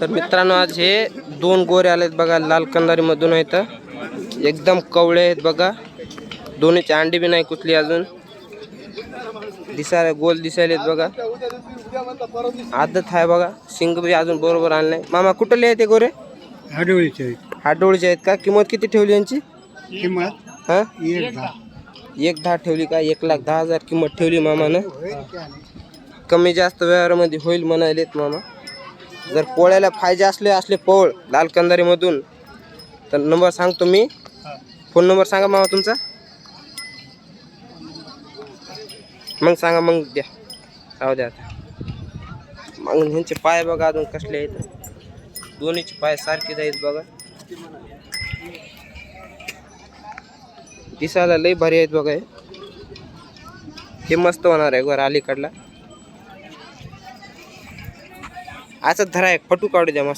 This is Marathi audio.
तर मित्रांनो आज हे दोन गोरे आलेत बघा लाल कंदारी मधून आहेत. एकदम कवळे आहेत बघा. दोन्हीची अंडी बी नाही कुठली अजून. दिसायला गोल दिसायलेत बघा. आदत आहे बघा. शिंग बी अजून बरोबर आणलंय मामा कुठले आहेत ते गोरे? आडवळीचे हाडोळीचे आहेत का? किंमत किती ठेवली यांची? किंमत हा? एक दहा. एक दहा ठेवली का? एक लाख दहा हजार किंमत ठेवली मामानं. कमी जास्त व्यवहारामध्ये होईल म्हणालेत मामा. जर पोळ्याला पाहिजे असले असले पोळ लाल कंदारीमधून तर नंबर सांगतो मी. फोन नंबर सांगा मामा तुमचा. मग सांगा मग द्या. राहू द्या आता. मग ह्यांचे पाय बघा अजून कसले आहेत. दोन्हीचे पाय सारखे आहेत बघा. दिसायला लई भारी आहेत बघा हे. हे मस्त होणार आहे वर अलीकडला. असंच धरा एक फटू काढू द्या मस्त